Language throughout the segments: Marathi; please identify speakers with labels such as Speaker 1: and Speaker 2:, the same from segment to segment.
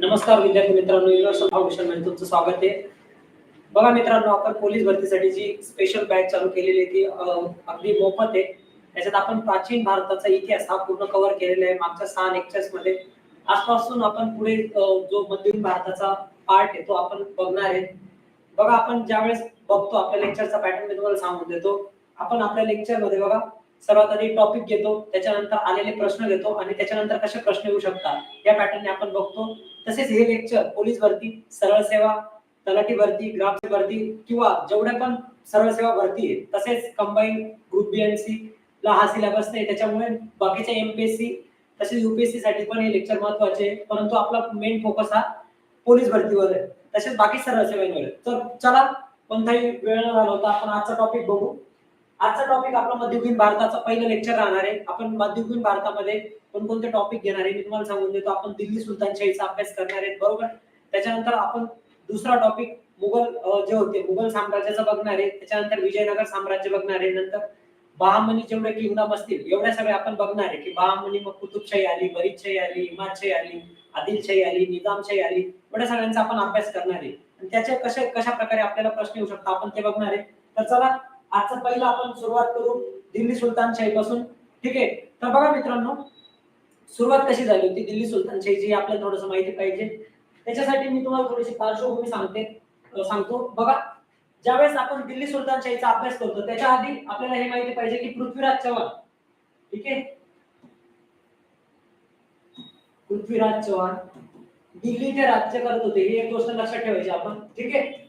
Speaker 1: नमस्कार विद्यार्थी मित्रांनो युनिव्हर्सल फाउंडेशनमध्ये तुमचं स्वागत आहे. बघा मित्रांनो आपण पोलीस भरतीसाठी जी स्पेशल बॅच चालू केलेली ती अगदी मोफत आहे. त्याच्यात आपण प्राचीन भारताचा इतिहास हा पूर्ण कव्हर केलेला आहे मागच्या सहा लेक्चर्समध्ये. आजपासून आपण पुढे जो मध्यम भारताचा पार्ट आहे तो आपण बघणार आहे. बघा आपण ज्यावेळेस बघतो आपल्या लेक्चरचा पॅटर्न मी तुम्हाला सांगून देतो. आपण आपल्या लेक्चरमध्ये बघा सर्वात आधी टॉपिक घेतो त्याच्यानंतर आलेले प्रश्न घेतो आणि त्याच्यानंतर कसे प्रश्न येऊ शकतात या पॅटर्नने आपण बघतो. तसेच हे लेक्चर पोलीस भरती सरळ सेवा तलाठी भरती ग्रामसेवक भरती किंवा जेवढ्या पण सरळ सेवा भरती आहे तसेच combine group B N C ला हा सिलेबस नाही. त्याच्यामुळे बाकीच्या एमपीएससी तसेच युपीएससी साठी पण हे लेक्चर महत्त्वाचे आहे परंतु आपला मेन फोकस हा पोलीस भरतीवर आहे. तसेच बाकी सरळ सेवांवर तर चला कोणताही वेळ न घालवता आपण आजचा टॉपिक बघू. आजचा टॉपिक आपला मध्ययुगीन भारताचा पहिलं लेक्चर राहणार आहे. आपण मध्ययुगीन भारतामध्ये कोणकोणते टॉपिक घेणार आहे मी तुम्हाला सांगून देतो. आपण दिल्ली सुलतानशाहीचा अभ्यास करणार आहेत बरोबर? त्याच्यानंतर आपण दुसरा टॉपिक मुघल जे होते मुघल साम्राज्याचं बघणार आहे. त्याच्यानंतर विजयनगर साम्राज्य बघणार आहे. नंतर बहामनी जेवढे किंगडम असतील एवढ्या सगळे आपण बघणार आहे की बहामनी मग कुतुबशाही आली बरीदशाही आली इमादशाही आली आदिलशाही आली निजामशाही आली. एवढ्या सगळ्यांचा आपण अभ्यास करणार आहे. आणि त्याचे कशा कशा प्रकारे आपल्याला प्रश्न येऊ शकतात आपण ते बघणार आहे. तर चला आजचा पहिला आपण सुरुवात करू दिल्ली सुलतानशाही पासून. ठीक आहे? तर बघा मित्रांनो सुरुवात कशी झाली होती दिल्ली सुलतानशाहीची आपल्याला थोडस माहिती पाहिजे. त्याच्यासाठी मी तुम्हाला थोडीशी पार्श्वभूमी सांगते सांगतो. बघा ज्यावेळेस आपण दिल्ली सुलतानशाहीचा अभ्यास करतो त्याच्या आधी आपल्याला हे माहिती पाहिजे की पृथ्वीराज चव्हाण. ठीक आहे? पृथ्वीराज चव्हाण दिल्लीचे राज्य करत होते ही एक गोष्ट लक्षात ठेवायची आपण. ठीक आहे?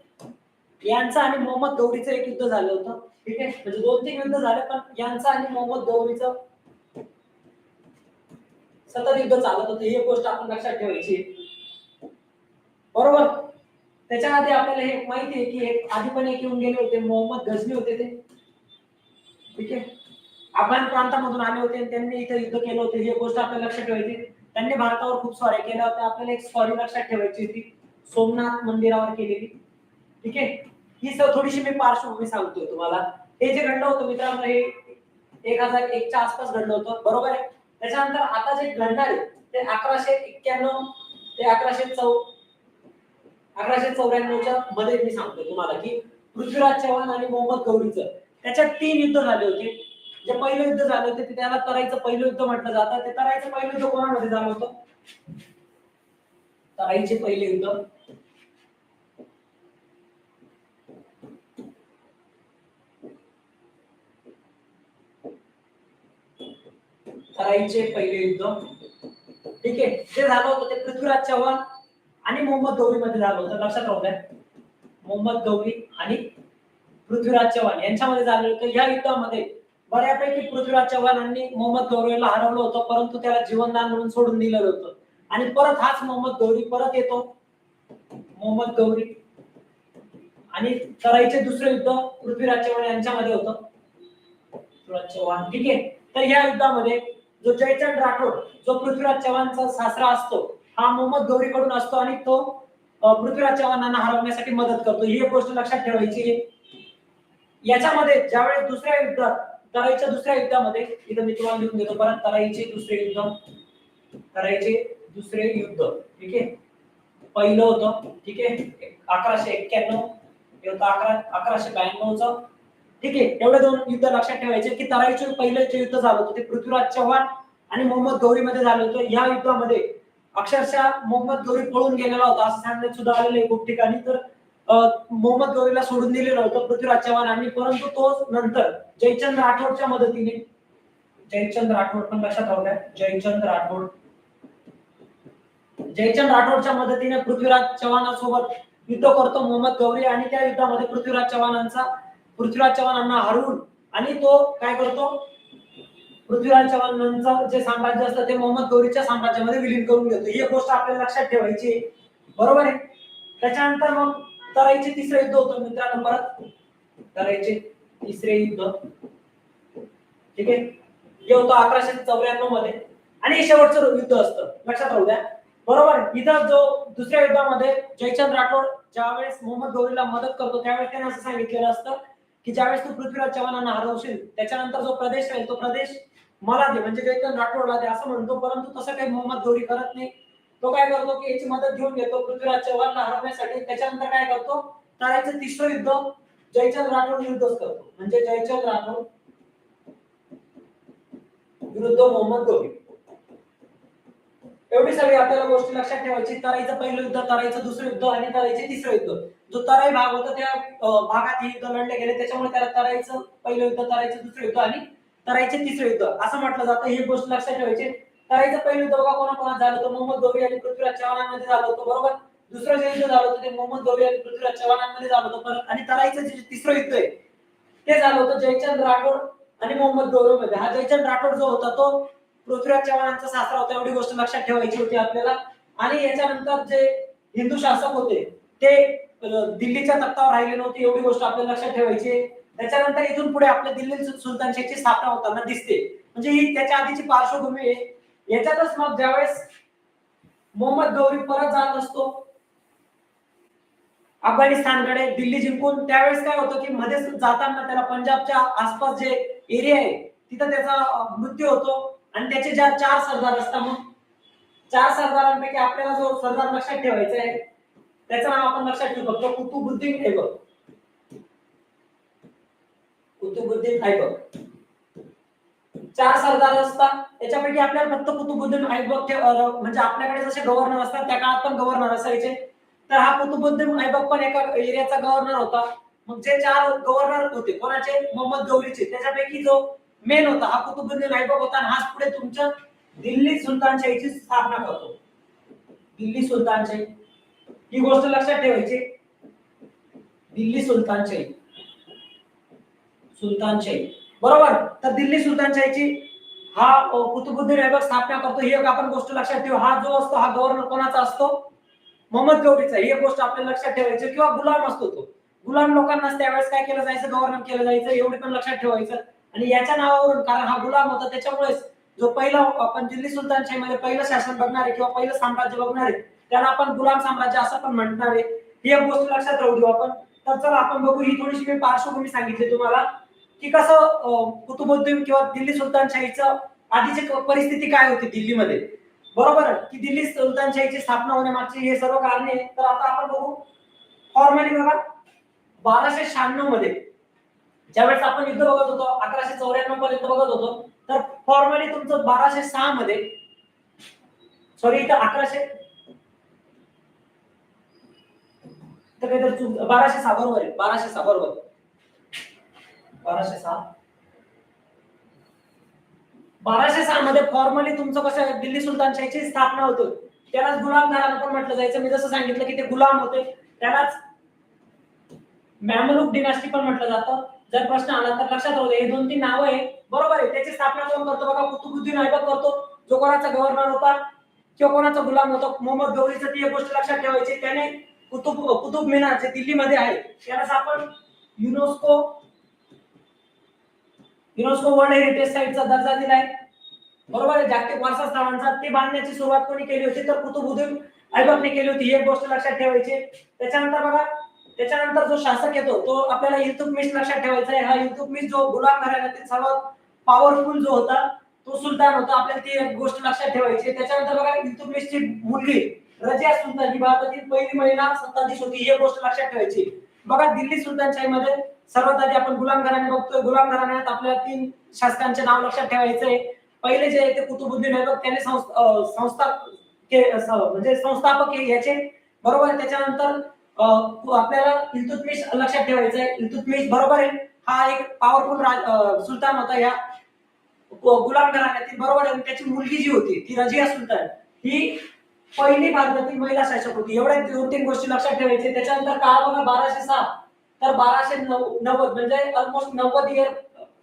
Speaker 1: यांचं आणि मोहम्मद गौरीचं एक युद्ध झालं होतं. ठीक आहे? म्हणजे दोन तीन युद्ध झाले पण यांचं आणि मोहम्मद गौरीचं सतत युद्ध चालत होतं. ही गोष्ट आपण लक्षात ठेवायची. बरोबर? त्याच्या आधी आपल्याला हे माहिती आहे की एक आधी पण एक येऊन गेले होते. मोहम्मद गजनी होते ते. ठीक आहे? अफगाण प्रांतामधून आले होते आणि त्यांनी इथे युद्ध केलं होतं. ही गोष्ट आपल्याला लक्षात ठेवायची. त्यांनी भारतावर खूप सॉरी केल्या होत्या. आपल्याला एक स्वारी लक्षात ठेवायची होती. सोमनाथ मंदिरावर केलेली. ठीक आहे? ही सर थोडीशी मी पार्श्वभूमी सांगतोय तुम्हाला. हे जे घडलं होतं मित्रांनो हे एक हजार एकच्या आसपास घडलं होतं. बरोबर आहे? त्याच्यानंतर आता जे घडणार आहे ते अकराशे एक्क्याण्णव ते अकराशे चौ अकराशे चौऱ्याण्णवच्या मध्ये मी सांगतो तुम्हाला की पृथ्वीराज चव्हाण आणि मोहम्मद गौरीचं त्याच्यात तीन युद्ध झाले होते. जे पहिलं युद्ध झाले होते ते त्याला तराईचं पहिलं युद्ध म्हटलं जातं. ते तराईचं पहिलं युद्ध कोणामध्ये झालं होतं? तराईचे पहिले युद्ध. तराईचे पहिले युद्ध. ठीक आहे? जे झालं होतं ते पृथ्वीराज चव्हाण आणि मोहम्मद गौरी मध्ये झालं होतं. लक्षात राहू द्या. मोहम्मद गौरी आणि पृथ्वीराज चव्हाण यांच्यामध्ये झालं होतं. या युद्धामध्ये बऱ्यापैकी पृथ्वीराज चव्हाणांनी मोहम्मद गौरीला हरवलं होतं. परंतु त्याला जीवनदान म्हणून सोडून दिलेलं होतं आणि परत हाच मोहम्मद गौरी परत येतो. मोहम्मद गौरी. आणि तराईचे दुसरे युद्ध पृथ्वीराज चव्हाण यांच्यामध्ये होतं. पृथ्वीराज चव्हाण. ठीक आहे? तर या युद्धामध्ये जो जयचंद राठोड जो पृथ्वीराज चव्हाणचा सासरा असतो हा मोहम्मद गौरीकडून असतो आणि तो पृथ्वीराज चव्हाणांना हरवण्यासाठी मदत करतो. ही एक गोष्ट लक्षात ठेवायची आहे. याच्यामध्ये ज्यावेळेस दुसऱ्या युद्धात तराईच्या दुसऱ्या युद्धामध्ये इथं मी तुम्हाला लिहून देतो परत तराईचे दुसरे युद्ध. तराईचे दुसरे युद्ध ठीक आहे? पहिलं होतं ठीक आहे? अकराशे एक्क्याण्णव हे होतं अकरा अकराशे ब्याण्णवचं. ठीक आहे? एवढे दोन युद्ध लक्षात ठेवायचे की तराईचे पहिले जे युद्ध झालं होतं ते पृथ्वीराज चव्हाण आणि मोहम्मद गौरी मध्ये झालं होतं. या युद्धामध्ये अक्षरशः मोहम्मद गौरी पळून गेलेला होता असं सांगण्यात सुद्धा आलेलं आहे खूप ठिकाणी. तर मोहम्मद गौरीला सोडून दिलेलं होतं पृथ्वीराज चव्हाण आणि परंतु तो नंतर जयचंद राठोडच्या मदतीने जयचंद राठोड पण लक्षात राहू जयचंद राठोड जयचंद राठोडच्या मदतीने पृथ्वीराज चव्हाणासोबत युद्ध करतो मोहम्मद गौरी आणि त्या युद्धामध्ये पृथ्वीराज चव्हाणांचा पृथ्वीराज चव्हाणांना हरवून आणि तो काय करतो? पृथ्वीराज चव्हाणांचं जे साम्राज्य असतं ते मोहम्मद गौरीच्या साम्राज्यामध्ये विलीन करून घेतो. ही गोष्ट आपल्याला लक्षात ठेवायची बरोबर आहे? त्याच्यानंतर मग तराईचे तिसरे युद्ध होतं मित्रांनो परत तराईचे तिसरे युद्ध. ठीक आहे? हे होतं अकराशे चौऱ्याण्णवमध्ये. आणि हे शेवटचं युद्ध असतं. लक्षात राहू द्या. बरोबर इथं जो दुसऱ्या युद्धामध्ये जयचंद राठोड ज्यावेळेस मोहम्मद गौरीला मदत करतो त्यावेळेस त्याने असं सांगितलेलं असतं की ज्यावेळेस तू पृथ्वीराज चव्हाणांना हरवशील त्याच्यानंतर जो प्रदेश राहील तो प्रदेश मला दे. म्हणजे जयचंद राठोडला दे असं म्हणतो परंतु तसं काही मोहम्मद गौरी करत नाही. तो काय करतो की याची मदत घेऊन घेतो पृथ्वीराज चव्हाणला हरवण्यासाठी. त्याच्यानंतर काय करतो? तारायचं तिसरं युद्ध जयचंद राठोड विरुद्धच करतो. म्हणजे जयचंद राठोड विरुद्ध मोहम्मद गौरी एवढी सगळी आपल्याला गोष्टी लक्षात ठेवायची. तरायचं पहिलं युद्ध तरायचं दुसरं युद्ध आणि तरायचे तिसरं युद्ध. जो तराई भाग होता त्या भागात हे युद्ध लढले गेले त्याच्यामुळे त्याला तराईचं पहिलं युद्ध तराईचं दुसरं युद्ध आणि तराईचे तिसरं युद्ध असं म्हटलं जातं. ही गोष्ट लक्षात ठेवायची. तराईचं पहिलं युद्ध बघा कोणाकोणात झालं होतं. मोहम्मद गौरी आणि पृथ्वीराज चव्हाणांमध्ये झालं होतं बरोबर? दुसरं जे युद्ध झालं होतं ते मोहम्मद गौरी आणि पृथ्वीराज चव्हाणांमध्ये झालं होतं. परत आणि तराईचं जे तिसरं युद्ध आहे ते झालं होतं जयचंद राठोड आणि मोहम्मद गौरवमध्ये हा जयचंद राठोड जो होता तो पृथ्वीराज चव्हाणांचा सासरा होता एवढी गोष्ट लक्षात ठेवायची होती आपल्याला. आणि याच्यानंतर जे हिंदू शासक होते ते दिल्लीच्या तख्तावर राहिले नव्हते एवढी गोष्ट आपल्याला लक्षात ठेवायची त्याच्यानंतर इथून पुढे आपल्या दिल्ली सुलतानशाहीची स्थापना होताना दिसते. म्हणजे ही त्याच्या आधीची पार्श्वभूमी आहे. याच्यातच मग ज्यावेळेस मोहम्मद गौरी परत जात असतो अफगाणिस्तानकडे दिल्ली जिंकून त्यावेळेस काय होतं की मध्ये जाताना त्याला पंजाबच्या आसपास जे एरिया आहे तिथं त्याचा मृत्यू होतो. आणि त्याचे ज्या चार सरदार असतात मग चार सरदारांपैकी आपल्याला जो सरदार लक्षात ठेवायचा आहे त्याचं नाव आपण लक्षात ठेवू फक्त कुतुबुद्दीन ऐबक कुतुबुद्दीन ऐबक चार सरदार असतात. त्याच्यापैकी आपल्याला फक्त कुतुबुद्दीन ऐबक म्हणजे आपल्याकडे जसे गव्हर्नर असतात त्या काळात पण गव्हर्नर असायचे. तर हा कुतुबुद्दीन ऐबक पण एका एरियाचा गव्हर्नर होता. मग जे चार गव्हर्नर होते कोणाचे? मोहम्मद गौरीचे. त्याच्यापैकी जो मेन होता हा कुतुबुद्दीन ऐबक होता आणि हाच पुढे तुमच्या दिल्ली सुलतानशाहीची स्थापना करतो. दिल्ली सुलतानशाही. ही गोष्ट लक्षात ठेवायची. दिल्ली सुलतानशाही सुलतानशाही बरोबर? तर दिल्ली सुलतानशाहीची हा कुतुबुद्दीन ऐबक स्थापना करतो. ही एक आपण गोष्ट लक्षात ठेवू. हा जो असतो हा गव्हर्नर कोणाचा असतो? मोहम्मद गौरीचा. ही एक गोष्ट आपल्याला लक्षात ठेवायची. किंवा गुलाम असतो तो. गुलाम लोकांना त्यावेळेस काय केलं जायचं? गव्हर्नर केलं जायचं. एवढे पण लक्षात ठेवायचं. आणि याच्या नावावरून कारण हा गुलाम होता त्याच्यामुळेच जो पहिला आपण दिल्ली सुलतानशाहीमध्ये पहिलं शासन बघणारे किंवा पहिलं साम्राज्य बघणारे त्यांना त्याला आपण गुलाम साम्राज्य असं पण म्हणणार आहे. ही एक गोष्ट लक्षात राहू देऊ आपण. तर चला आपण बघू. ही थोडीशी मी पार्श्वभूमी सांगितली तुम्हाला. की कसं कुतुबुद्दीन किंवा दिल्ली सुलतानशाहीचं आधीची परिस्थिती काय होती दिल्लीमध्ये? बरोबर की दिल्ली सुलतानशाहीची स्थापना होण्यामागची हे सर्व कारणे तर आता आपण बघू. फॉर्मॅली बघा. बाराशे शहाण्णवमध्ये ज्यावेळेस आपण युद्ध बघत होतो अकराशे चौऱ्याण्णव पर्यंत बघत होतो तर फॉर्मॅली तुमचं बाराशे सहा मध्ये सॉरी इथं अकराशे तर काहीतरी चूक बाराशे सहा बरोबर आहे बाराशे सहा बरोबर. बाराशे सहा. बाराशे सहा मध्ये फॉर्मली तुमचं कसं दिल्ली सुलतानशाहीची स्थापना होते. त्यालाच गुलाम घराणं पण म्हटलं जायचं. मी जसं सांगितलं की ते गुलाम होते. त्यालाच मॅमलुक डिनास्टी पण म्हटलं जातं. जर प्रश्न आला तर लक्षात राहू दे. हे दोन तीन नावं आहे. बरोबर आहे. त्याची स्थापना कोण करतो? बघा कुतुबुद्दीन ऐबक करतो. जो कोणाचा गव्हर्नर होता किंवा कोणाचा गुलाम होता? मोहम्मद गौरीचं ती एक गोष्ट लक्षात ठेवायची. त्याने कुतुब कुतुब मिनार जे दिल्लीमध्ये आहे. त्यालाच आपण युनेस्को युनेस्को वर्ल्ड हेरिटेज साईटचा दर्जा दिलाय. बरोबर आहे जागतिक वारसा स्थळांचा ते बांधण्याची सुरुवात कोणी केली होती? तर कुतुबुद्दीन ऐबकने केली होती. ही एक गोष्ट लक्षात ठेवायची. त्याच्यानंतर बघा त्याच्यानंतर जो शासक येतो तो आपल्याला इल्तुतमिश लक्षात ठेवायचा आहे. हा इल्तुतमिश जो गुलाम घराण्यातील सर्वात पॉवरफुल जो होता तो सुलतान होता. आपल्याला ती एक गोष्ट लक्षात ठेवायची त्याच्यानंतर बघा इल्तुतमिशची मुलगी रजिया सुलतान ही भारतातील पहिली महिला सत्ताधीश होती हे गोष्ट लक्षात ठेवायची. बघा दिल्ली सुलतानशाहीमध्ये सर्वात आधी आपण गुलाम घराणे बघतोय. गुलाम घराण्यात आपल्याला तीन शासकांचे नाव लक्षात ठेवायचे पहिले जे आहे ते कुतुबुद्दीन ऐबक त्याने संस्था म्हणजे संस्थापक याचे. बरोबर त्याच्यानंतर आपल्याला इल्तुतमिश लक्षात ठेवायचं आहे. इल्तुतमिश बरोबर आहे. हा एक पॉवरफुल सुलतान होता या गुलाम घराण्यातील. बरोबर आहे. त्याची मुलगी जी होती ती रजिया सुलतान. ही पहिली भारतातील महिला शासक होती. एवढ्या दोन तीन गोष्टी लक्षात ठेवायचे. त्याच्यानंतर काळ बघा बाराशे सहा. तर बाराशे नऊ- नव्वद म्हणजे ऑलमोस्ट नव्वद इयर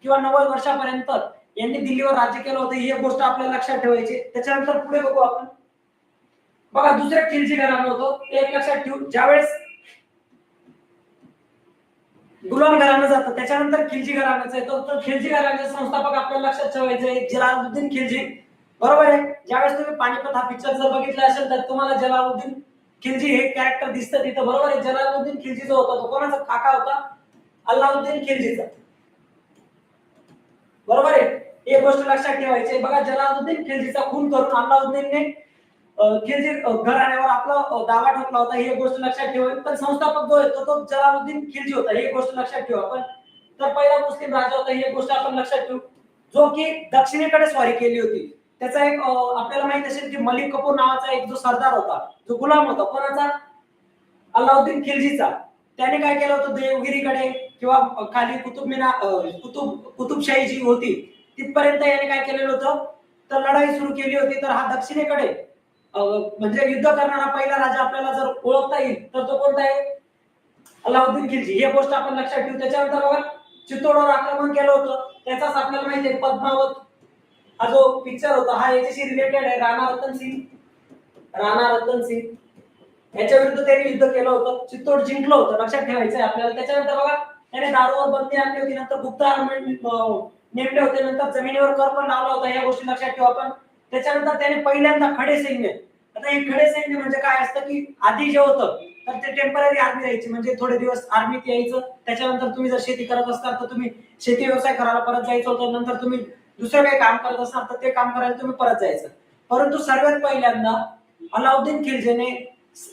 Speaker 1: किंवा नव्वद वर्षापर्यंत यांनी दिल्लीवर राज्य केलं होतं. ही गोष्ट आपल्याला लक्षात ठेवायची. त्याच्यानंतर पुढे बघू आपण. बघा दुसरे खिलजी घराणं होतं. ते एक लक्षात ठेवू ज्यावेळेस गुलाम घराणं जातं त्याच्यानंतर खिलजी घराण्याचं येतो तर खिलजी घराण्याचे संस्थापक आपल्याला लक्षात ठेवायचे जलालुद्दीन खिलजी. बरोबर आहे? ज्यावेळेस तुम्ही पानिपत हा पिक्चर जर बघितला असेल तर तुम्हाला जलालुद्दीन खिलजी हे कॅरेक्टर दिसतं तिथं बरोबर आहे? जलालुद्दीन खिलजी जो होता तो. कोणाचा? काका होता? अल्लाउद्दीन खिलजीचा. बरोबर आहे? एक गोष्ट लक्षात ठेवायची बघा जलालुद्दीन खिलजीचा खून करून अल्लाउद्दीनने खिलजी घराण्यावर आपला दावा ठोकला होता. ही गोष्ट लक्षात ठेवा. पण संस्थापक जो होता तो जलालुद्दीन खिलजी होता. ही गोष्ट लक्षात ठेवा. आपण तर पहिला मुस्लिम राजा होता. ही गोष्ट आपण लक्षात ठेवू. जो की दक्षिणेकडे स्वारी केली होती. त्याचा एक आपल्याला माहीत असेल की मलिक कपूर नावाचा एक जो सरदार होता जो गुलाम होता कोणाचा? अल्लाउद्दीन खिलजीचा. त्याने काय केलं होतं? देवगिरीकडे किंवा खाली कुतुब मिना कुतुब कुतुबशाही जी होती तिथपर्यंत याने काय केलेलं होतं? तर लढाई सुरू केली होती. तर हा दक्षिणेकडे अं, म्हणजे युद्ध करणारा पहिला राजा आपल्याला जर ओळखता येईल तर तो कोणता आहे? अलाउद्दीन खिलजी. हे गोष्ट आपण लक्षात ठेवू. त्याच्यानंतर बघा चित्तोडवर आक्रमण केलं होतं. त्याचाच आपल्याला माहिती आहे पद्मावत हा जो पिक्चर होता हा याच्याशी रिलेटेड आहे. राणा रतन सिंग. राणा रतन सिंग. याच्या विरुद्ध त्यांनी युद्ध केलं होतं. चित्तोड जिंकलं होतं. लक्षात ठेवायचं आहे आपल्याला. त्याच्यानंतर बघा त्याने दारूवर बंदी आणली होती. नंतर गुप्त नेमले होते. नंतर जमिनीवर कर पण लावला होता. या गोष्टी लक्षात ठेवा आपण त्याच्यानंतर त्याने पहिल्यांदा खडे सैन्य. आता हे खडे सैन्य म्हणजे काय असतं की आधी जे होतं तर ते टेंपररी आर्मी राहायची. म्हणजे थोडे दिवस आर्मीत यायचं. त्याच्यानंतर तुम्ही जर शेती करत असताल तर तुम्ही शेती व्यवसाय करायला परत जायचं होतं. नंतर तुम्ही दुसरं काही काम करत असणार तर ते काम करायला तुम्ही परत जायचं. परंतु सर्वात पहिल्यांदा अलाउद्दीन खिलजीने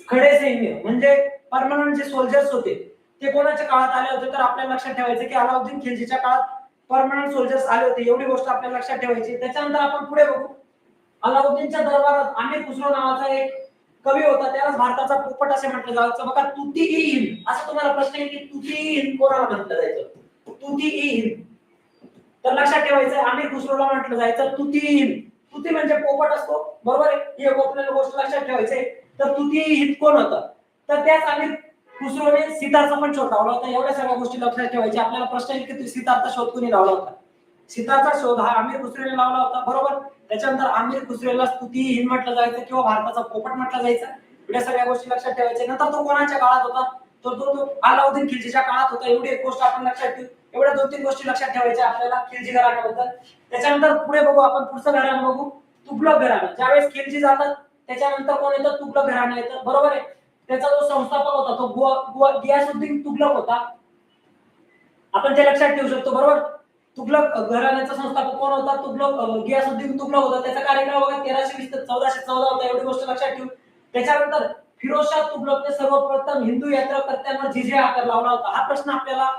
Speaker 1: खडे सैन्य म्हणजे परमनंट जे सोल्जर्स होते ते कोणाच्या काळात आले होते तर आपल्याला लक्षात ठेवायचं की अलाउद्दीन खिलजीच्या काळात परमनंट सोल्जर्स आले होते. एवढी गोष्ट आपल्याला लक्षात ठेवायची. त्याच्यानंतर आपण पुढे बघू. अलाउद्दीनच्या दरबारात आमिर खुसरो नावाचा एक कवी होता त्यालाच भारताचा पोपट असे म्हटलं जायचं. बघा तुती ई हिंद असं तुम्हाला प्रश्न येईल की तुती ई हिंद कोणाला म्हटलं जायचं? तुती ई हिंद. तर लक्षात ठेवायचं आम्ही दुसरोला म्हटलं जायचं तुती तुती म्हणजे पोपट असतो. बरोबर आहे? ही एक आपल्याला गोष्ट लक्षात ठेवायचे तर तुती ई कोण होतं? तर त्याच आम्ही दुसरोने सितारचा पण शोध लावला होता. एवढ्या सगळ्या गोष्टी लक्षात ठेवायच्या. आपल्याला प्रश्न येईल की सितारचा शोध कोणी लावला होता? सितारचा शोध हा आमिर खुसरेने लावला होता. बरोबर? त्याच्यानंतर आमिर खुसरेला स्तुती हिंद म्हटलं जायचं किंवा भारताचा पोपट म्हटलं जायचं. एवढ्या सगळ्या गोष्टी लक्षात ठेवायच्या. नंतर तो कोणाच्या काळात होता? तर तो तो अलाउद्दीन खिलजीच्या काळात होता. एवढी एक गोष्ट आपण लक्षात ठेवू. एवढ्या दोन तीन गोष्टी लक्षात ठेवायच्या आपल्याला खिलजी घराण्याबद्दल. त्याच्यानंतर पुढे बघू आपण पुढचं घराणं बघू. तुगलक घराणं. ज्यावेळेस खिलजी जातात त्याच्यानंतर कोण येतं? तुगलक घराणं येतं. बरोबर आहे? त्याचा जो संस्थापक होता तो गुआ गुआ गियासुद्दीन तुगलक होता. आपण ते लक्षात ठेवू शकतो बरोबर? तुगलक घराण्याचा संस्थापक कोण होता? तुगलक गियासुद्दीन तुगलक होता. त्याचा कार्यकाळ बघा तेराशे वीस ते चौदाशे चौदा होता. एवढी गोष्ट लक्षात ठेवू. त्याच्यानंतर फिरोजशाह तुगलकने सर्वप्रथम हिंदू यात्रा कर्त्यांवर जिजिया आकार लावला होता. हा प्रश्न आपल्याला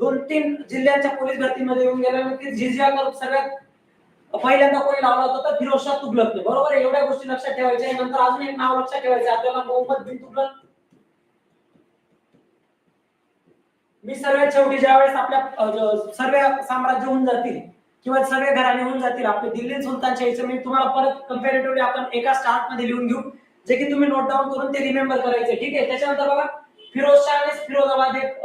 Speaker 1: दोन तीन जिल्ह्यांच्या पोलीस भरतीमध्ये येऊन गेल्यानंतर जिजिया कर सगळ्यात पहिल्यांदा कोणी लावला होता तर फिरोजशाह तुगलकने. बरोबर एवढ्या गोष्टी लक्षात ठेवायच्या नंतर अजून एक नाव लक्षात ठेवायचं आपल्याला मोहम्मद बिन तुगलक. मी सर्वात शेवटी ज्यावेळेस आपल्या सर्व साम्राज्य होऊन जातील किंवा सगळे घराणे होऊन जातील आपले दिल्ली सुलतानच्या यायचं मी तुम्हाला परत कम्पॅरेटिव्हली आपण एका स्टार्टमध्ये लिहून घेऊ. जे की तुम्ही नोट डाऊन करून ते रिमेंबर करायचे. ठीक आहे? त्याच्यानंतर बघा फिरोजशाहने फिरोजाबाद एक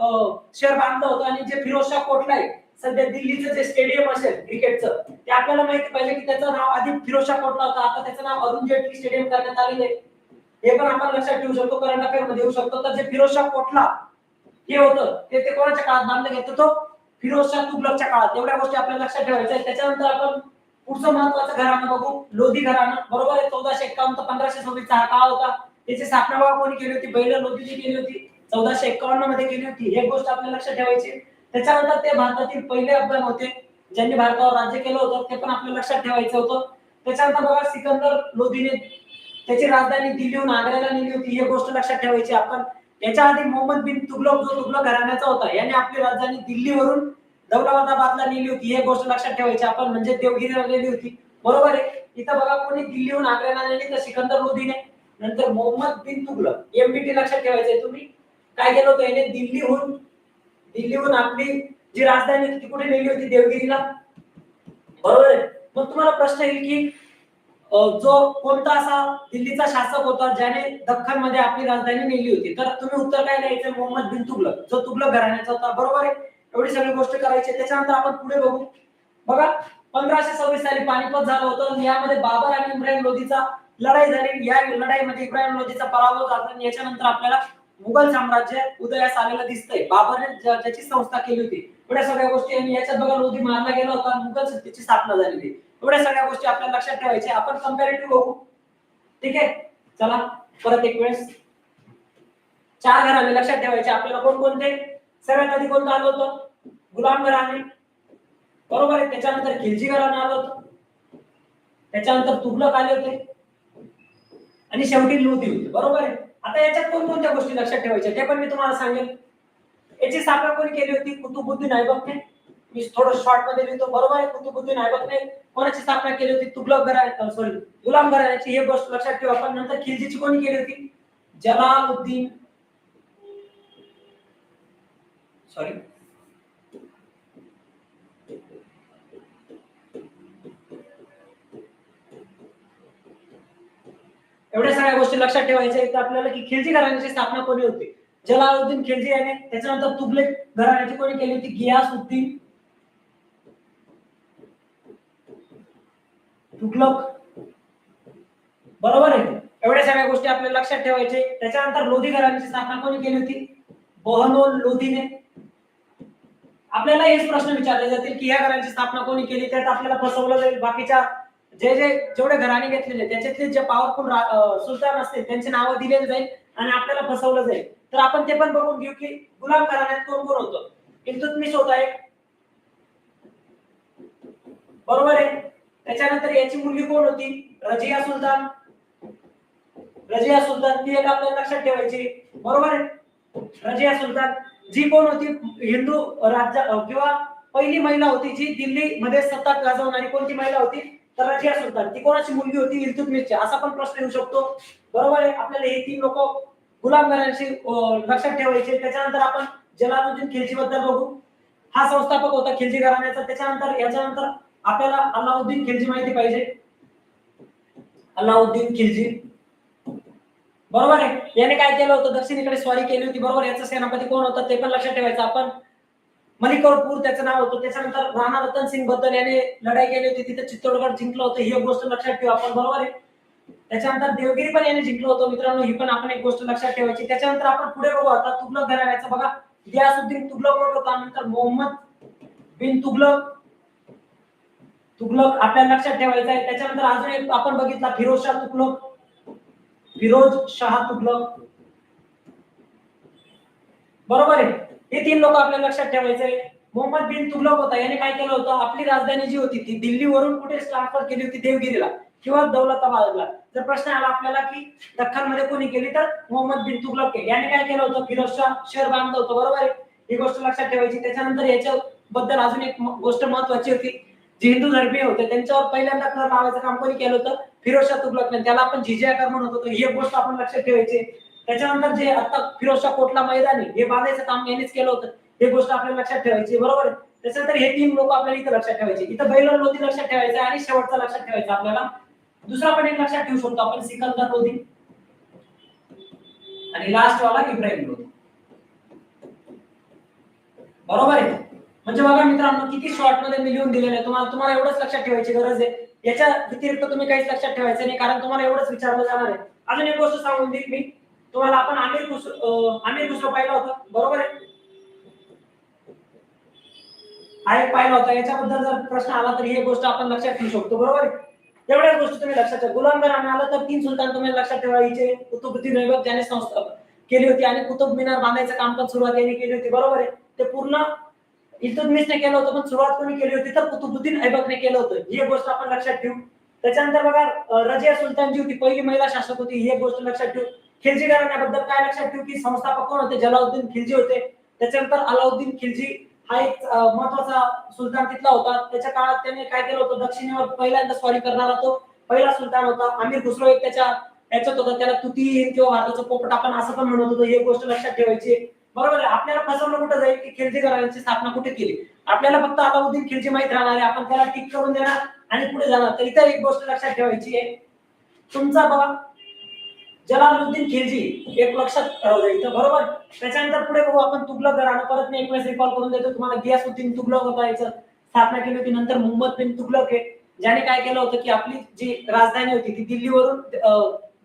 Speaker 1: शहर बांधलं होतं आणि जे फिरोजशाह कोटला आहे सध्या दिल्लीचं जे स्टेडियम असेल क्रिकेटचं ते आपल्याला माहिती पाहिजे की त्याचं नाव आधी फिरोजशाह कोटला होता. आता त्याचं नाव अरुण जेटली स्टेडियम करण्यात आलेलं आहे. हे पण आपण लक्षात ठेवू शकतो करंट अफेअरमध्ये येऊ शकतो. तर जे फिरोजशाह कोटला हे होतं ते ते कोणाच्या काळात बांधलं गेलं तो फिरोजशाह तुगलकच्या काळात. एवढ्या गोष्टी आपल्याला लक्षात ठेवायच्या त्याच्यानंतर आपण पुढचं महत्वाचं घराणं बघू. लोधी घराणं. बरोबर आहे चौदाशे एकावन्न ते पंधराशे सव्वीसचा हा काळ होता. त्याची स्थापना बघा कोणी केली होती? बैल लोधीची केली होती. चौदाशे एकावन्नमध्ये केली होती. एक गोष्ट आपल्या लक्षात ठेवायची त्याच्यानंतर ते भारतातील पहिले अफगाण होते ज्यांनी भारतावर राज्य केलं होतं ते पण आपल्या लक्षात ठेवायचं होतं. त्याच्यानंतर बघा सिकंदर लोधीने त्याची राजधानी दिल्लीहून आग्र्याला नेली होती. ही गोष्ट लक्षात ठेवायची आपण. याच्या आधी मोहम्मद बिन तुगलक जो तुगलक घराण्याचा होता याने आपली राजधानी दिल्लीवरून दौलताबादला नेली होती. ही गोष्ट लक्षात ठेवायची आपण. म्हणजे देवगिरीला नेली होती. बरोबर आहे. इथं बघा कोणी दिल्लीहून आग्र्याला नेली तर सिकंदर लोधीने नंतर मोहम्मद बिन तुगलक. एमबीटी लक्षात ठेवायचंय तुम्ही. काय केलं होतं याने? दिल्लीहून दिल्लीहून आपली जी राजधानी होती ती कुठे नेली होती? देवगिरीला? बरोबर आहे. मग तुम्हाला प्रश्न येईल की जो कोणता असा दिल्लीचा शासक होता ज्याने दख्खनमध्ये आपली राजधानी नेली होती? तर तुम्ही उत्तर काय द्यायचं मोहम्मद बिन तुगलक. जो तुगलक घराण्याचा होता. बरोबर आहे? एवढी सगळी गोष्ट करायची त्याच्यानंतर आपण पुढे बघू. बघा पंधराशे सव्वीस साली पानिपत झालं होतं यामध्ये बाबर आणि इब्राहिम लोधीचा लढाई झाली. या लढाईमध्ये इब्राहिम लोधीचा पराभव झाला आणि याच्यानंतर आपल्याला मुघल साम्राज्य उदयास आलेलं दिसतंय. बाबरने ज्याची संस्था केली होती एवढ्या सगळ्या गोष्टी आणि याच्यात बघा लोधी मारला गेला होता मुघल सत्तेची स्थापना झालेली एवढ्या सगळ्या गोष्टी आपल्याला लक्षात ठेवायच्या आपण कम्पॅरेटिव्ह बघू. ठीक आहे? चला परत एक वेळेस. चार घराणे लक्षात ठेवायचे. आपल्याला कोण कोणते? सगळ्यात आधी कोणतं आलं होतं? गुलाम घराणे बरोबर आहे. त्याच्यानंतर खिलजी घराणं आलं होतं. त्याच्यानंतर तुगलक आले होते. आणि शेवटी लोधी होती. बरोबर आहे? आता याच्यात कोणकोणत्या गोष्टी लक्षात ठेवायच्या? ते पण मी तुम्हाला सांगेन. याची स्थापना कोणी केली होती? कुतुबुद्दीन ऐबकने मी थोडं शॉर्टमध्ये लिहितो. बरोबर आहे? कुतुबुद्दीन ऐबकने कोणाची स्थापना केली होती? तुगलक घरा सॉरी गुलाम घराण्याची. हे गोष्ट लक्षात ठेवा. आपण नंतर खिलजीची कोणी केली होती? जलालुद्दीन. सॉरी एवढ्या सगळ्या गोष्टी लक्षात ठेवायच्या. आहेत आपल्याला की खिलजी घराण्याची स्थापना कोणी होती? जलालुद्दीन खिलजी याने त्याच्यानंतर तुगलक घराण्याची कोणी केली होती? गियासुद्दीन. तुगलक. बरोबर आहे? एवढ्या सगळ्या गोष्टी आपल्याला लक्षात ठेवायचे. त्याच्यानंतर लोधी घराण्याची स्थापना कोणी केली होती? बहनोल लोधीने. आपल्याला हेच प्रश्न विचारले जातील की या घरांची स्थापना कोणी केली? त्यात आपल्याला फसवलं जाईल. बाकीच्या जे जे जेवढे घराणे घेतलेले त्याच्यातले जे पॉवरफुल सुलतान असतील त्यांची नावं दिलेली जाईल आणि आपल्याला फसवलं जाईल. तर आपण ते पण बघून घेऊ की गुलाम घराण्यात कोण कोण होतं. इल्तुतमिश होता एक. बरोबर आहे. त्याच्यानंतर याची मुलगी कोण होती? रजिया सुलतान. रजिया सुलतान ती एक आपल्याला लक्षात ठेवायची. बरोबर आहे. रजिया सुलतान जी कोण होती? हिंदू राज्य किंवा पहिली महिला होती जी दिल्ली मध्ये सत्ता गाजवणारी कोणती महिला होती? तर रजिया सुलतान ती कोणाची मुलगी होती इल्तुतमिशची असा पण प्रश्न येऊ शकतो. बरोबर आहे आपल्याला हे तीन लोक गुलाम लक्षात ठेवायचे. त्याच्यानंतर आपण जलालुद्दीन खिलजी बद्दल बघू. हा संस्थापक होता खिलजी घराण्याचा. त्याच्यानंतर याच्यानंतर आपल्याला अल्लाउद्दीन खिलजी माहिती पाहिजे. अल्लाउद्दीन खिलजी. बरोबर आहे. याने काय केलं होतं? दक्षिणेकडे स्वारी केली होती. बरोबर याचा सेनापती कोण होता? ते पण लक्षात ठेवायचं. आपण मलिकरपूर त्याचं नाव होतं. त्याच्यानंतर राणा रतन सिंगबद्दल याने लढाई केली होती. तिथे चित्तोडगड जिंकलं होतं. ही एक गोष्ट लक्षात ठेवू. आपण बरोबर आहे. त्याच्यानंतर देवगिरी पण याने जिंकलं होतं मित्रांनो. ही पण आपण एक गोष्ट लक्षात ठेवायची. त्याच्यानंतर आपण पुढे बघू. आता तुगलक घराण्याचं बघा. गियासुद्दीन तुगलक होता नंतर मोहम्मद बिन तुगलक. तुगलक आपल्याला लक्षात ठेवायचं आहे. त्याच्यानंतर अजून एक आपण बघितला. फिरोज शाह तुगलक. फिरोज शाह तुगलक. बरोबर आहे. हे तीन लोक आपल्याला लक्षात ठेवायचे मोहम्मद बिन तुगलक होता याने काय केलं होतं? आपली राजधानी जी होती ती दिल्लीवरून कुठे ट्रान्सफर केली होती? देवगिरीला किंवा दौलताबादला. जर प्रश्न आला आपल्याला की दख्खनमध्ये कोणी केली तर मोहम्मद बिन तुगलक केली. याने काय केलं होतं? फिरोज शाह शहर बांधलं होतं बरोबर आहे? ही गोष्ट लक्षात ठेवायची. त्याच्यानंतर याच्या बद्दल अजून एक गोष्ट महत्वाची होती. जे हिंदू धर्मीय होते त्यांच्यावर पहिल्यांदा कर लावायचं काम कोणी केलं होतं? फिरोज शाह तुगलकने. त्याला आपण झिजिया कर म्हणत होतो. ही एक गोष्ट आपण लक्षात ठेवायची. त्याच्यानंतर जे आता फिरोजशा कोटला मैदानी हे बांधायचं काम यांनीच केलं होतं. हे गोष्ट आपल्याला लक्षात ठेवायची बरोबर आहे? त्याच्यानंतर हे तीन लोक आपल्याला इथं लक्षात ठेवायचे इथं बैलन लोधी लक्षात ठेवायचं आणि शेवटचा लक्षात ठेवायचा आपल्याला. दुसरा पण एक लक्षात ठेवू शकतो आपण सिकंदर लोधी. आणि लास्ट वाला इब्राहिम लोधी. बरोबर आहे? म्हणजे बघा मित्रांनो किती शॉर्टमध्ये मी लिहून दिलेलं आहे. तुम्हाला तुम्हाला एवढंच लक्षात ठेवायची गरज आहे. याच्या व्यतिरिक्त तुम्ही काहीच लक्षात ठेवायचं नाही कारण तुम्हाला एवढंच विचारलं जाणार आहे. अजून एक गोष्ट सांगून देईल मी. तुम्हाला आपण आमिर खुसरो आमिर खुसरो पाहिला होता. बरोबर आहे? हा एक पाहिला होता. याच्याबद्दल जर प्रश्न आला तर ही गोष्ट आपण लक्षात ठेवू शकतो. बरोबर आहे? एवढ्याच गोष्टी तुम्ही लक्षात ठेवा. गुलाम आलं तर तीन सुलतान तुम्ही लक्षात ठेवायचे. कुतुबुद्दीन ऐबक ज्याने संस्थापन केली होती आणि कुतुब मिनार बांधायचं काम पण सुरुवात यांनी केली होती. बरोबर आहे? ते पूर्ण इल्तुतमिशने केलं होतं पण सुरुवात कोणी केली होती तर कुतुबुद्दीन ऐबकने केलं होतं. ही गोष्ट आपण लक्षात ठेवू. त्याच्यानंतर बघा रजिया सुलतान जी होती पहिली महिला शासक होती. ही एक गोष्ट लक्षात ठेवू. खिलजी घराण्याबद्दल काय लक्षात ठेवू? की संस्थापक कोण होते? जलाउद्दीन खिलजी होते. त्याच्यानंतर अलाउद्दीन खिलजी हा एक महत्त्वाचा सुलतान तिथला होता. त्याच्या काळात त्याने काय केलं होतं? दक्षिणेवर पहिल्यांदा स्वारी करणारा तो पहिला सुलतान होता. आमिर खुसरो एक त्याच्या याच्यात होता. त्याला तुती किंवा भारताचं पोपट आपण असं पण म्हणत होतो. ही एक गोष्ट लक्षात ठेवायची बरोबर आहे. आपल्याला फसवलं कुठं जाईल? की खिलजी घराण्याची स्थापना कुठे केली? आपल्याला फक्त अलाउद्दीन खिलजी माहीत राहणार आहे. आपण त्याला टिक करून देणार आणि पुढे जाणार. तर इतर एक गोष्ट लक्षात ठेवायची आहे. तुमचा बघा. जलालुद्दीन खिलजी एक लक्षात ठरवलं इथं बरोबर? त्याच्यानंतर पुढे बघू आपण तुगलक घराणं. परत मी एक वेळेस रिकॉल करून देतो तुम्हाला. गियासुद्दीन तुगलक होता याचं स्थापना केली होती. नंतर मोहम्मद बिन तुगलक आहे ज्याने काय केलं होतं की आपली जी राजधानी होती ती दिल्लीवरून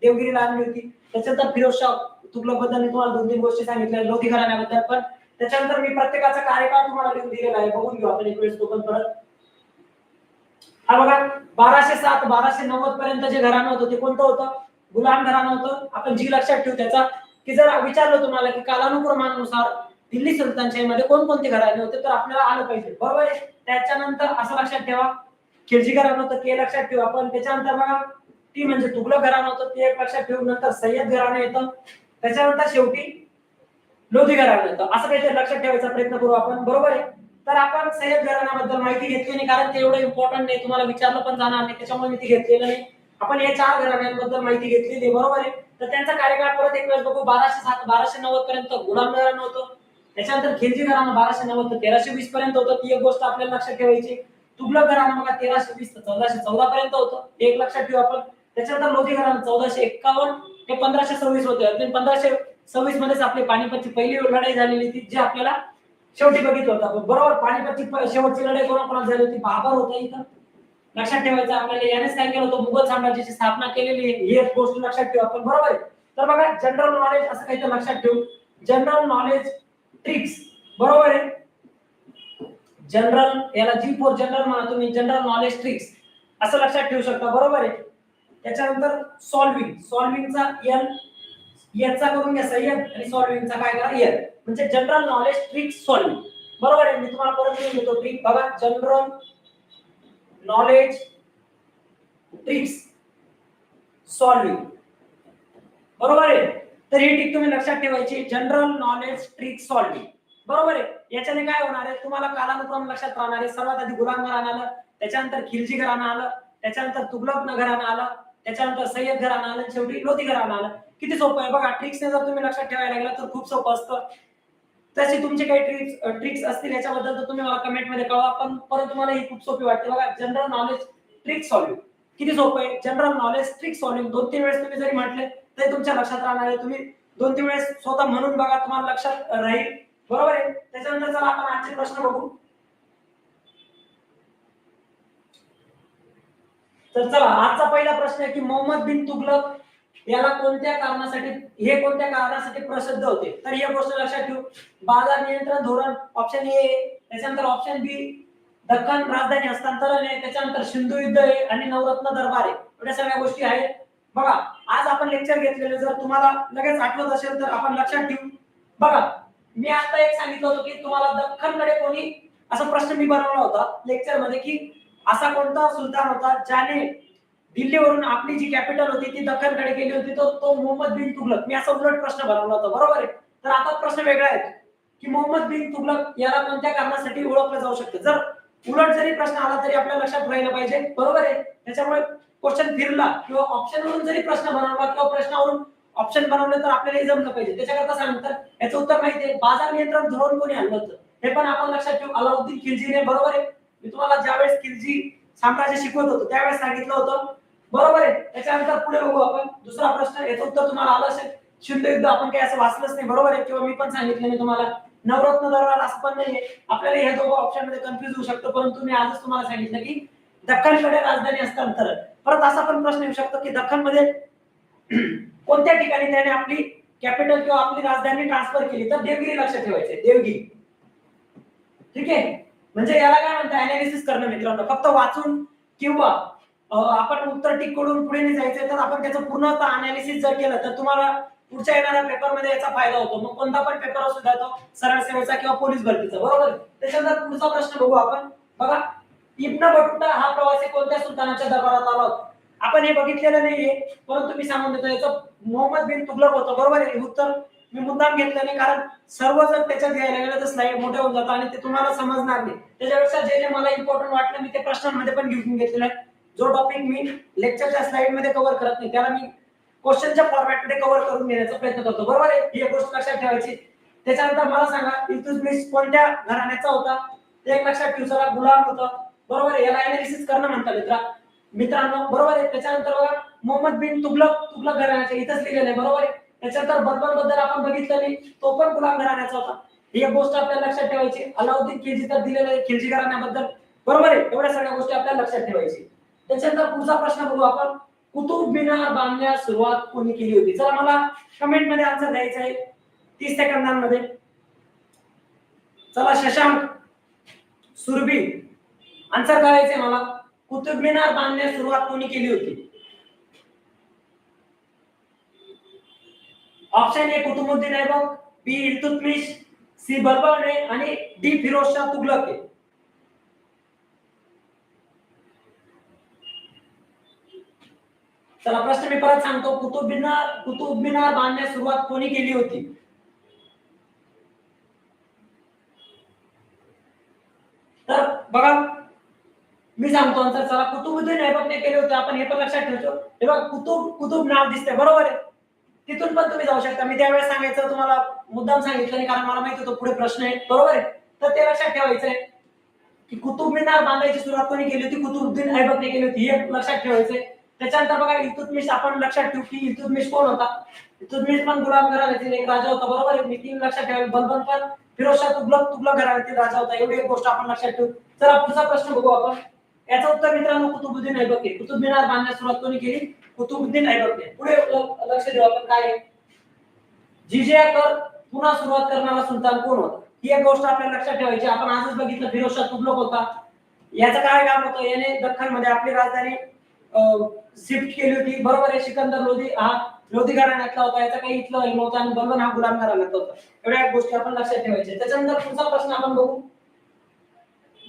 Speaker 1: देवगिरीला आणली होती. त्याच्यानंतर फिरोजशाह तुगलकबद्दल मी तुम्हाला दोन तीन गोष्टी सांगितल्या लोधी घराण्याबद्दल पण. त्याच्यानंतर मी प्रत्येकाचा कार्यकाळ तुम्हाला लिहून दिलेला आहे. बघून घेऊ आपण एक वेळेस तो पण परत. हा बघा बाराशे सात बाराशे नव्वद पर्यंत जे घराणं होतं ते कोणतं होतं? गुलाम घराणं होतं. आपण जी लक्षात ठेवू त्याचा की जर विचारलं तुम्हाला की कालानुक्रमानुसार दिल्ली सुलतानशाहीमध्ये कोणकोणते घराणे होते तर आपल्याला आलं पाहिजे. बरोबर आहे? त्याच्यानंतर असं लक्षात ठेवा. खिलजी घराणं होतं ते लक्षात ठेवा. आपण त्याच्यानंतर बघा ती म्हणजे तुगलक घराणं होतं ते एक लक्षात ठेवून नंतर सय्यद घराणं येतं. त्याच्यानंतर शेवटी लोधी घराणं येतं. असं काहीतरी लक्षात ठेवायचा प्रयत्न करू आपण. बरोबर आहे? तर आपण सय्यद घराण्याबद्दल माहिती घेतली नाही कारण ते एवढं इम्पॉर्टंट नाही. तुम्हाला विचारलं पण जाणार नाही. त्याच्यामुळे मी ती घेतलेलं नाही. आपण या चार घराण्यांबद्दल माहिती घेतलेली आहे, बरोबर आहे. तर त्यांचा कार्यकाळ परत एक वेळेस बघू बाराशे सात बाराशे नव्वद पर्यंत गुलाम घराणं होतं. त्याच्यानंतर खिलजी घराणं बाराशे नव्वद ते तेराशे वीस पर्यंत होतं. ती एक गोष्ट आपल्याला लक्षात ठेवायची. तुगलक घराणं बघा तेराशे वीस ते चौदाशे चौदा पर्यंत होतं. एक लक्षात ठेवू आपण. त्याच्यानंतर लोधी घराणं चौदाशे एक्कावन्न ते पंधराशे सव्वीस होते. पंधराशे सव्वीस मध्येच आपली पानिपतची पहिली लढाई झालेली ती जी आपल्याला शेवटी बघितलं होतं बरोबर पानिपतची शेवटची लढाई कोणाकोणात झाली होती? बाबर होता इथं. लक्षात ठेवायचं आपल्याला यानेच काय केलं होतं? मुघल साम्राज्याची स्थापना केलेली आहे. ही गोष्ट लक्षात ठेवू. आपण बरोबर आहे. तर बघा जनरल नॉलेज असं काही लक्षात ठेवू. जनरल नॉलेज ट्रिक्स बरोबर आहे? जनरल याला जी फोर जनरल म्हणा तुम्ही जनरल नॉलेज ट्रिक्स असं लक्षात ठेवू शकता. बरोबर आहे? त्याच्यानंतर सॉल्विंग सॉल्विंगचा एल याचा करून घ्या सय्यद आणि सॉल्विंगचा काय करा? एल म्हणजे जनरल नॉलेज ट्रिक्स सॉल्विंग बरोबर आहे? मी तुम्हाला परत देतो. ट्रिक बघा. General knowledge tricks solving. बरोबर आहे? तर ही टिक तुम्ही लक्षात ठेवायची जनरल नॉलेज ट्रिक सॉल्विंग बरोबर आहे? याच्याने काय होणार आहे? तुम्हाला कालानुक्रम लक्षात राहणार आहे. सर्वात आधी गुलाम घराणं आलं त्याच्यानंतर खिलजी घराणं आलं त्याच्यानंतर तुगलक घराणं आलं त्याच्यानंतर सय्यद घराणं आलं शेवटी लोधी घराणं आलं किती सोपं आहे? बघा ट्रिक्सने जर तुम्ही लक्षात ठेवायला लागला तर खूप सोपं असतं. तशी तुमचे काही ट्रिक्स ट्रिक्स असतील याच्याबद्दल तर तुम्ही मला कमेंटमध्ये कळवा. पण परत तुम्हाला ही खूप सोपी वाटते. बघा जनरल नॉलेज ट्रिक सॉल्व्ह किती सोपं आहे? जनरल नॉलेज ट्रिक सॉल्व्ह दोन तीन वेळेस तुम्ही जरी म्हटले तरी तुमच्या लक्षात राहणार आहे. तुम्ही दोन तीन वेळेस स्वतः म्हणून बघा तुम्हाला लक्षात राहील. बरोबर आहे? त्याच्यानंतर चला आपण आजचे प्रश्न बघू. तर चला आजचा पहिला प्रश्न आहे की मोहम्मद बिन तुगलक याला कोणत्या कारणासाठी हे कोणत्या कारणासाठी प्रसिद्ध होते? तर ही गोष्ट लक्षात ठेवू. बाजार नियंत्रण धोरण ऑप्शन ए त्याच्यानंतर ऑप्शन बी दख्खन राजधानी हस्तांतरण आहे त्याच्यानंतर सिंधू युद्ध आहे आणि नवरत्न दरबार आहे. एवढ्या सगळ्या गोष्टी आहेत. बघा आज आपण लेक्चर घेतलेले जर तुम्हाला लगेच आठवत असेल तर आपण लक्षात ठेवू. बघा मी आता एक सांगितलं होतं की तुम्हाला दख्खनकडे कोणी असा प्रश्न मी बनवला होता लेक्चरमध्ये की असा कोणता सुलतान होता ज्याने दिल्लीवरून आपली जी कॅपिटल होती ती दखलकडे गेली होती तर तो मोहम्मद बिन तुगलक. मी असा उलट प्रश्न बनवला होता बरोबर आहे? तर आता प्रश्न वेगळा आहे. की मोहम्मद बिन तुगलक याला कोणत्या कारणासाठी ओळखलं जाऊ शकतं? जर उलट जरी प्रश्न आला तरी आपल्या लक्षात राहिला पाहिजे. बरोबर आहे? त्याच्यामुळे क्वेश्चन फिरला किंवा ऑप्शन वरून जरी प्रश्न बनवला किंवा प्रश्नावरून ऑप्शन बनवलं तर आपल्याला जमलं पाहिजे. त्याच्याकरता सांगतात याचं उत्तर माहिती आहे. बाजार नियंत्रण धोरण कोणी आणलं होतं? हे पण आपण लक्षात ठेवू. अलाउद्दीन खिलजीने बरोबर आहे? मी तुम्हाला ज्यावेळेस खिलजी साम्राज्य शिकवत होतो त्यावेळेस सांगितलं होतं बरोबर आहे. त्याच्यानंतर पुढे बघू आपण. दुसरा प्रश्न याचं उत्तर तुम्हाला आलं असेल. शिंदे युद्ध आपण काही असं वाचलंच नाही बरोबर आहे? किंवा मी पण सांगितलं नाही तुम्हाला. नवरत्न दरबार असं पण नाहीये. आपल्याला हे दोघं ऑप्शनमध्ये कन्फ्युज होऊ शकतो. परंतु मी आजच तुम्हाला सांगितलं की दख्खनकडे राजधानी हस्तांतरण परत असा पण प्रश्न येऊ शकतो की दख्खनमध्ये कोणत्या ठिकाणी त्याने आपली कॅपिटल किंवा आपली राजधानी ट्रान्सफर केली? तर देवगिरी लक्षात ठेवायचे देवगिरी. ठीक आहे? म्हणजे याला काय म्हणतात? अनालिसिस करणं मित्रांनो. फक्त वाचून किंवा आपण उत्तर टिक करून पुढे नाही जायचं तर आपण त्याचं पूर्णतः अनालिसिस जर केलं तर तुम्हाला पुढच्या येणाऱ्या पेपरमध्ये याचा फायदा होतो. मग कोणता पण पेपर असू द्या तो सरळ सेवेचा किंवा पोलीस भरतीचा. बरोबर? त्याच्यानंतर पुढचा प्रश्न बघू आपण. बघा इब्न बटुटा हा प्रवासी कोणत्या सुलतानाच्या दरबारात आला होता? आपण हे बघितलेलं नाहीये परंतु मी सांगून देतो याचं मोहम्मद बिन तुगलक होतं. बरोबर आहे? उत्तर मी मुद्दाम घेतलं नाही कारण सर्व जर त्याच्यात घ्यायला गेलं तर स्लाईड मोठे होऊन जातं आणि ते तुम्हाला समजणार नाही. त्याच्यापेक्षा जे जे मला इम्पॉर्टंट वाटलं मी ते प्रश्नांमध्ये पण घेऊन घेतलेलं आहे. जो टॉपिक मी लेक्चरच्या स्लाइडमध्ये कव्हर करत नाही त्याला मी क्वेश्चनच्या फॉर्मॅटमध्ये कव्हर करून घेण्याचा प्रयत्न करतो. बरोबर आहे? ही गोष्ट लक्षात ठेवायची. त्याच्यानंतर मला सांगा इल्तुतमिश कोणत्या घराण्याचा होता? ते एक लक्षात ठेवू चला गुलाम होता. बरोबर आहे? याला अनालिसिस करणं म्हणतात मित्रा मित्रांनो बरोबर आहे? त्याच्यानंतर बघा मोहम्मद बिन तुगलक तुगलक घराण्याचे इथंच लिहिलेलं आहे. बरोबर आहे? त्याच्यानंतर बर्बनबद्दल आपण बघितलं नाही. तो पण गुलाम घराण्याचा होता. ही एक गोष्ट आपल्याला लक्षात ठेवायची. अलाउद्दीन खिलजी तर दिलेलं आहे खिलजी घराण्याबद्दल. बरोबर आहे? एवढ्या सगळ्या गोष्टी आपल्याला लक्षात ठेवायची. त्याच्यानंतर पुढचा प्रश्न बघू आपण. कुतुब मिनार बांधण्यास सुरुवात कोणी केली होती? चला मला कमेंटमध्ये आन्सर द्यायचा आहे. तीस सेकंदांमध्ये. चला शशांक सुरभी आन्सर करायचंय मला. कुतुब मिनार बांधण्यास सुरुवात कोणी केली होती? Option A Qutubuddin Aibak B Iltutmish C बर्बरने आणि डी फिरोजशाह तुगलक. चला प्रश्न मी परत सांगतो. कुतुब मिनार कुतुब मिनार बांधण्यास सुरुवात कोणी केली होती? तर बघा मी सांगतो नंतर चला कुतुबुद्दीन ऐबकने केले होते. आपण हे पण लक्षात ठेवतो. हे बघा कुतुब कुतुब नाव दिसतंय. बरोबर आहे? तिथून पण तुम्ही जाऊ शकता. मी त्यावेळेस सांगायचं तुम्हाला मुद्दाम सांगितलं नाही कारण मला माहिती होतं पुढे प्रश्न आहे. बरोबर आहे? तर ते लक्षात ठेवायचं आहे की कुतुब मिनार बांधायची सुरुवात कोणी केली होती? कुतुबुद्दीन ऐबकने केली होती. हे लक्षात ठेवायचंय त्याच्यानंतर बघा इल्तुतमिश आपण लक्षात ठेवू की इल्तुतमिश कोण होता? इल्तुतमिश पण गुलाम घराण्यातील एक राजा होता बरोबर आहे? तीन लक्षात ठेवावे बलबन पण फिरोजशाह तुगलक तुगलक घराण्यातील राजा होता. एवढी एक गोष्ट आपण लक्षात ठेवू. चला पुढचा प्रश्न बघू आपण. याचं उत्तर मित्रांनो कुतुबुद्दीन ऐबक. आहे कुतुब मिनार बांधण्यास सुरुवात कोणी केली? कुतुबुद्दीन ऐबकने पुढे लक्ष देऊ आपण काय आहे. जिजिया कर पुन्हा सुरुवात करणारा सुलतान कोण होता? ही एक गोष्ट आपल्याला लक्षात ठेवायची. आपण आजच बघितलं फिरोजशाह तुगलक होता. याचं काय काम होतं? याने दख्खनमध्ये आपली राजधानी शिफ्ट केली होती. बरोबर आहे सिकंदर लोधी. हा लोधी घराण्यातला होता. याचा काही इथलं हे नव्हतं आणि बलवन हा गुलाम घराण्यातला होता. एवढ्या गोष्टी आपण लक्षात ठेवायच्या. त्याच्यानंतर पुढचा प्रश्न आपण बघू.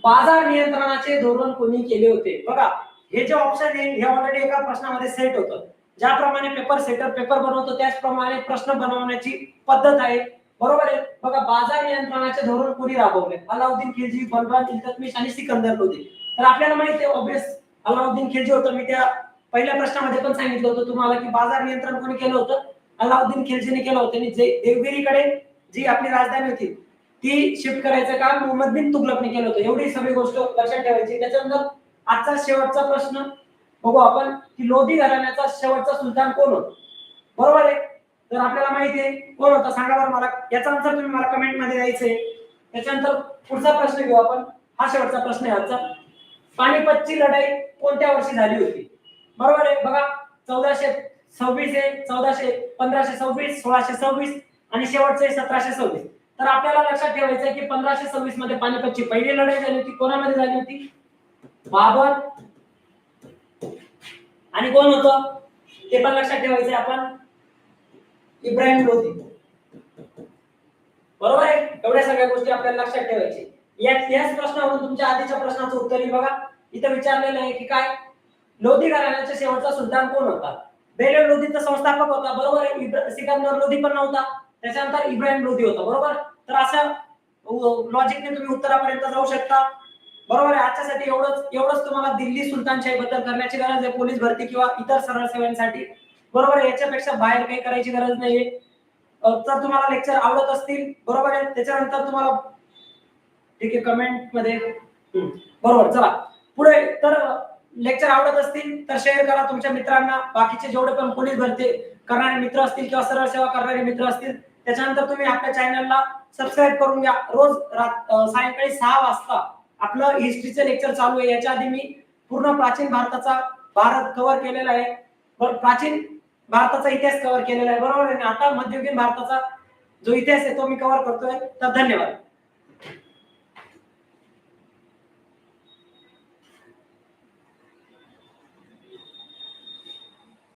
Speaker 1: बाजार नियंत्रणाचे धोरण कोणी केले होते? बघा हे जे ऑप्शन आहे हे ऑलरेडी एका प्रश्नामध्ये सेट होतं. ज्याप्रमाणे पेपर सेटर पेपर बनवतो त्याचप्रमाणे प्रश्न बनवण्याची पद्धत आहे. बरोबर आहे? बघा बाजार नियंत्रणाचे धोरण कोणी राबवले अलाउद्दीन खिलजी बलबान इल्ततमिश आणि सिकंदर लोधी. तर आपल्याला माहिती आहे ऑब्विस अलाउद्दीन खिलजी होतं. मी त्या पहिल्या प्रश्नामध्ये पण सांगितलं होतं तुम्हाला की बाजार नियंत्रण कोणी केलं होतं? अलाउद्दीन खिलजीने केलं होतं. आणि जे देवगिरीकडे जी आपली राजधानी होती ती शिफ्ट करायचं काम मोहम्मद बिन तुगलकने केलं होतं. एवढी सगळी गोष्ट लक्षात ठेवायची. त्याच्यानंतर आजचा शेवटचा प्रश्न बघू आपण की लोधी घराण्याचा शेवटचा सुलतान कोण होता? बरोबर आहे? तर आपल्याला माहिती आहे कोण होता? सांगा बरं मला. याचा आन्सर तुम्ही मला कमेंटमध्ये द्यायचंय त्याच्यानंतर पुढचा प्रश्न घेऊ आपण. हा शेवटचा प्रश्न आहे आजचा. पानिपतची लढाई कोणत्या वर्षी झाली होती? बरोबर आहे? बघा चौदाशे सव्वीस आहे चौदाशे पंधराशे सव्वीस सोळाशे सव्वीस आणि शेवटचे सतराशे सव्वीस. तर आपल्याला लक्षात ठेवायचं आहे की पंधराशे सव्वीसमध्ये पानिपतची पहिली लढाई झाली होती. कोणामध्ये झाली होती? बाबर. आणि कोण होतं? ते पण लक्षात ठेवायचंय आपण. इब्राहिम लोधी. बरोबर आहे? एवढ्या सगळ्या गोष्टी आपल्याला लक्षात ठेवायची याच याच प्रश्नावरून तुमच्या आधीच्या प्रश्नाचं उत्तर आहे बघा. इथं विचारलेलं आहे की काय? लोधी घराण्याचा शेवटचा सुलतान कोण होता? बेलेव लोधीचा संस्थापक होता बरोबर? आहे सिकंदर लोधी पण नव्हता. त्याच्यानंतर इब्राहिम लोधी होता बरोबर? तर असं लॉजिकने तुम्ही उत्तरापर्यंत जाऊ शकता. बरोबर आहे? आजच्यासाठी एवढंच एवढंच तुम्हाला दिल्ली सुलतानशाही बद्दल करण्याची गरज आहे पोलीस भरती किंवा इतर सरळ सेवांसाठी. बरोबर आहे? याच्यापेक्षा बाहेर काही करायची गरज नाहीये. तर तुम्हाला लेक्चर आवडत असतील बरोबर आहे? त्याच्यानंतर तुम्हाला ठीक आहे कमेंटमध्ये बरोबर चला. पुढे तर लेक्चर आवडत असतील तर शेअर करा तुमच्या मित्रांना. बाकीचे जेवढे पण पोलीस भरती करणारे मित्र असतील किंवा सरळ सेवा करणारे मित्र असतील त्याच्यानंतर तुम्ही आपल्या चॅनलला सबस्क्राईब करून घ्या. रोज सायंकाळी सहा वाजता आपलं हिस्ट्रीचं लेक्चर चालू आहे. याच्या आधी मी पूर्ण प्राचीन भारताचा भारत कव्हर केलेला आहे. प्राचीन भारताचा इतिहास कव्हर केलेला आहे. बरोबर आहे आता मध्ययुगीन भारताचा जो इतिहास आहे तो मी कव्हर करतोय. तर धन्यवाद.